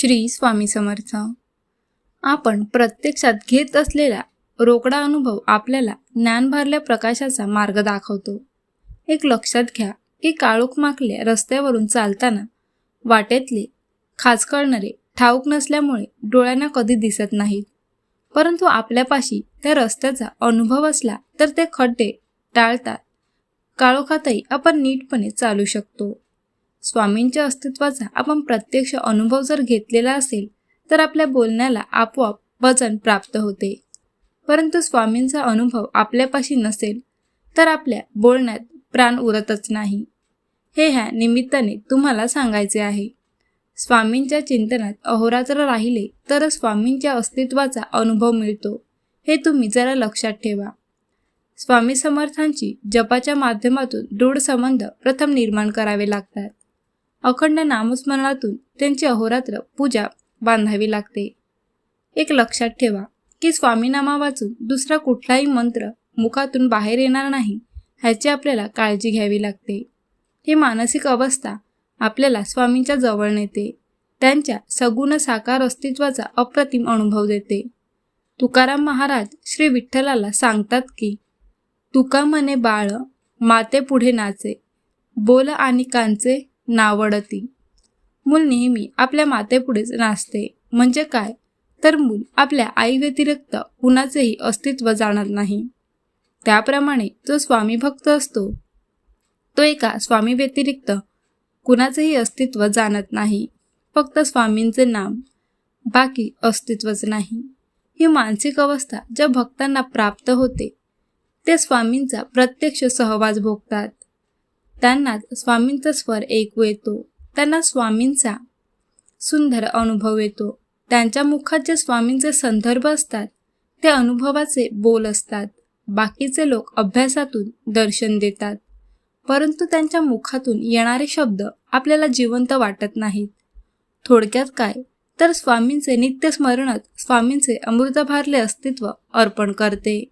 श्री स्वामी समर्थ. आपण प्रत्यक्षात घेत असलेला रोकडा अनुभव आपल्याला ज्ञान भरल्या प्रकाशाचा मार्ग दाखवतो. एक लक्षात घ्या की काळोख माकल्या रस्त्यावरून चालताना वाटेतले खास करणारे ठाऊक नसल्यामुळे डोळ्यांना कधी दिसत नाहीत. परंतु आपल्यापाशी त्या रस्त्याचा अनुभव असला तर ते खड्डे टाळतात. काळोखातही आपण नीटपणे चालू शकतो. स्वामींच्या अस्तित्वाचा आपण प्रत्यक्ष अनुभव जर घेतलेला असेल तर आपल्या बोलण्याला आपोआप वजन प्राप्त होते. परंतु स्वामींचा अनुभव आपल्यापाशी नसेल तर आपल्या बोलण्यात प्राण उरतच नाही. हे ह्या निमित्ताने तुम्हाला सांगायचे आहे. स्वामींच्या चिंतनात अहोरात्र राहिले तर स्वामींच्या अस्तित्वाचा अनुभव मिळतो हे तुम्ही जरा लक्षात ठेवा. स्वामी समर्थांची जपाच्या माध्यमातून दृढ संबंध प्रथम निर्माण करावे लागतात. अखंड नामस्मरणातून त्यांची अहोरात्र पूजा बांधावी लागते. एक लक्षात ठेवा की स्वामीनामा वाचून दुसरा कुठलाही मंत्र मुखातून बाहेर येणार नाही ह्याची आपल्याला काळजी घ्यावी लागते. ही मानसिक अवस्था आपल्याला स्वामींच्या जवळ नेते. त्यांच्या सगुण साकार अस्तित्वाचा अप्रतिम अनुभव देते. तुकाराम महाराज श्री विठ्ठलाला सांगतात की तुका म्हणे बाळ माते पुढे नाचे बोल आणि कांचे नावडती. मूल नेहमी आपल्या मातेपुढेच नाचते. म्हणजे काय? तर मूल आपल्या आई व्यतिरिक्त कुणाचेही अस्तित्व जाणत नाही. त्याप्रमाणे जो स्वामी भक्त असतो. तो एका स्वामी व्यतिरिक्त कुणाचेही अस्तित्व जाणत नाही. फक्त स्वामींचे नाम बाकी अस्तित्वच नाही. ही मानसिक अवस्था ज्या भक्तांना प्राप्त होते ते स्वामींचा प्रत्यक्ष सहवास भोगतात. त्यांना स्वामींचा स्वर ऐकू येतो. त्यांना स्वामींचा सुंदर अनुभव येतो. त्यांच्या मुखात जे स्वामींचे संदर्भ असतात ते अनुभवाचे बोल असतात. बाकीचे लोक अभ्यासातून दर्शन देतात. परंतु त्यांच्या मुखातून येणारे शब्द आपल्याला जिवंत वाटत नाहीत. थोडक्यात काय? तर स्वामींचे नित्यस्मरणच स्वामींचे अमृतभारले अस्तित्व अर्पण करते.